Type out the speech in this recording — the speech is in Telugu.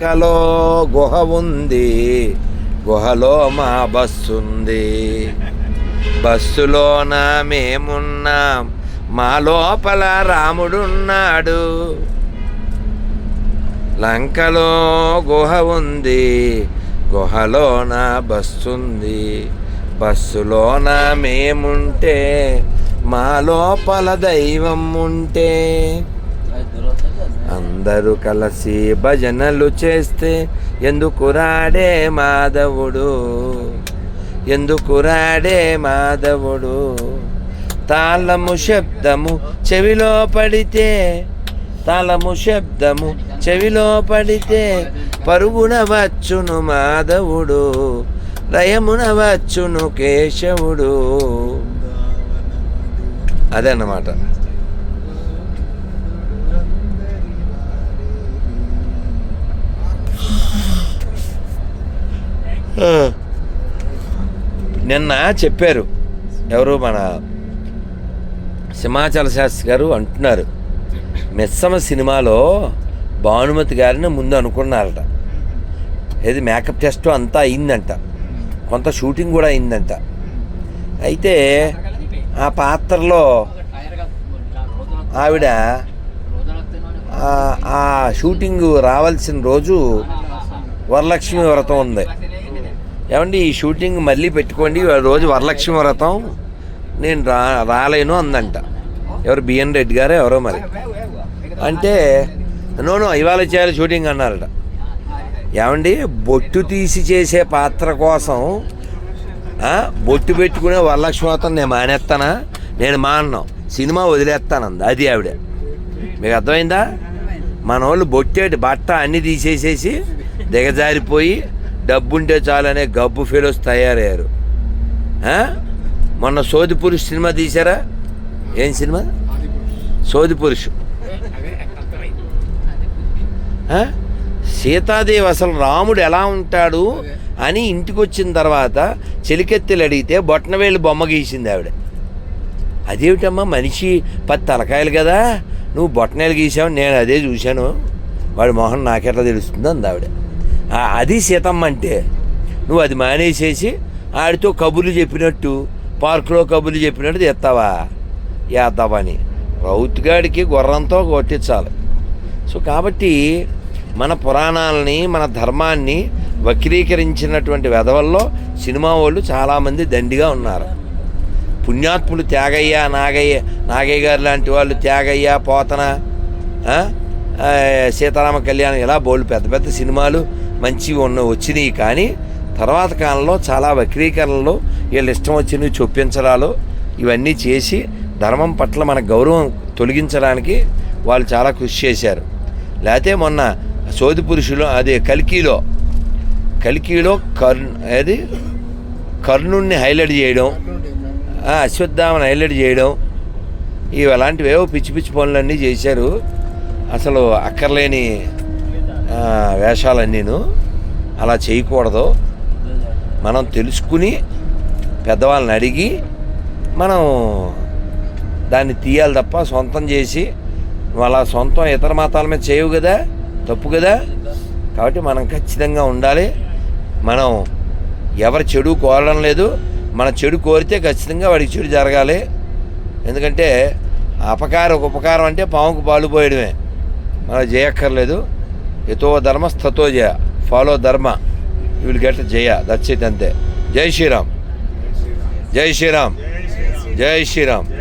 కలో గుహ ఉంది గుహలో మా బస్సు ఉంది బస్సులోన మేమున్నాం మా లోపల రాముడున్నాడు. లంకలో గుహ ఉంది గుహలోన బస్సుంది. బస్సులోన మేముంటే మా లోపల దైవం ఉంటే అందరూ కలిసి భజనలు చేస్తే ఎందుకు రాడే మాధవుడు? ఎందుకు రాడే మాధవుడు? తాళము శబ్దము చెవిలో పడితే తాళము శబ్దము చెవిలో పడితే పరుగున వచ్చును మాధవుడు రయమున వచ్చును కేశవుడు. అదే నిన్న చెప్పారు. ఎవరు మన సింహాచల శాస్త్రి గారు అంటున్నారు. మెస్సమ సినిమాలో భానుమతి గారిని ముందు అనుకున్నారట. ఏది మేకప్ టెస్ట్ అంతా అయిందంట. కొంత షూటింగ్ కూడా అయిందంట. అయితే ఆ పాత్రలో ఆవిడ ఆ- ఆ షూటింగ్ రావాల్సిన రోజు వరలక్ష్మి వ్రతం ఉంది. ఏమండి ఈ షూటింగ్ మళ్ళీ పెట్టుకోండి రోజు వరలక్ష్మి వ్రతం. నేను రా రాలేను అందంట. ఎవరు బిఎన్ రెడ్డి గారు ఎవరో మరి. అంటే నోను ఇవాళ చేయాలి షూటింగ్ అన్నారట. ఏమండి బొట్టు తీసి చేసే పాత్ర కోసం బొట్టు పెట్టుకునే వరలక్ష్మి వ్రతం నేను మానేస్తానా నేను మాన్నాం. సినిమా వదిలేస్తానంది అది. ఆవిడ. మీకు అర్థమైందా? మన వాళ్ళు బొట్టేటి బట్ట అన్నీ తీసేసేసి దిగజారిపోయి డబ్బుంటే చాలనే గబ్బు ఫీలోస్ తయారయ్యారు. మొన్న సోది పురుష్ సినిమా తీశారా? ఏం సినిమా? సోది పురుషు సీతాదేవి అసలు రాముడు ఎలా ఉంటాడు అని ఇంటికి వచ్చిన తర్వాత చెలికెత్తెలు అడిగితే బొట్టనవేలు బొమ్మ గీసింది ఆవిడ. అదేమిటమ్మా మనిషి పది తలకాయలు కదా? నువ్వు బొట్టనేలు గీసావు నేను అదే చూశాను. వాడి మొహం నాకెట్లా తెలుస్తుంది అంది ఆవిడ. అది సీతమ్మ అంటే. నువ్వు అది మానేసేసి ఆడితో కబుర్లు చెప్పినట్టు పార్కులో కబుర్లు చెప్పినట్టు తెస్తావా వేద్దామని రౌత్గాడికి గుర్రంతో కొట్టించాలి. సో కాబట్టి మన పురాణాలని మన ధర్మాన్ని వక్రీకరించినటువంటి వెధవల్లో సినిమా వాళ్ళు చాలామంది దండిగా ఉన్నారు. పుణ్యాత్ములు త్యాగయ్య నాగయ్య నాగయ్య గారు లాంటి వాళ్ళు త్యాగయ్య పోతన సీతారామ కళ్యాణం ఇలా బోళ్ళు పెద్ద పెద్ద సినిమాలు మంచివి ఉన్న వచ్చినాయి కానీ తర్వాత కాలంలో చాలా వక్రీకరణలు వీళ్ళు ఇష్టం వచ్చినవి చొప్పించడాలు ఇవన్నీ చేసి ధర్మం పట్ల మన గౌరవం తొలగించడానికి వాళ్ళు చాలా కృషి చేశారు. లేకపోతే మొన్న సోది పురుషులు అదే కలికీలో కలికీలో కర్ణ అది కర్ణుణ్ణి హైలైట్ చేయడం అశ్వత్థామని హైలైట్ చేయడం ఇవి అలాంటివేవో పిచ్చి పిచ్చి పనులన్నీ చేశారు. అసలు అక్కర్లేని వేషాలన్నీను అలా చేయకూడదు. మనం తెలుసుకుని పెద్దవాళ్ళని అడిగి మనం దాన్ని తీయాలి తప్ప సొంతం చేసి వాళ్ళ అలా సొంతం ఇతర మతాల మీద చేయవు కదా తప్పు కదా. కాబట్టి మనం ఖచ్చితంగా ఉండాలి. మనం ఎవరి చెడు కోరడం లేదు. మన చెడు కోరితే ఖచ్చితంగా వాడికి చెడు జరగాలి. ఎందుకంటే అపకారం ఒక ఉపకారం అంటే పాముకు పాలు పోయడమే. మనం చేయక్కర్లేదు. ఎతో ధర్మ స్థతో జయ. Follow dharma. You will get jaya. That's it అంతే. జై శ్రీరామ్. జై శ్రీరామ్. జై శ్రీరామ్.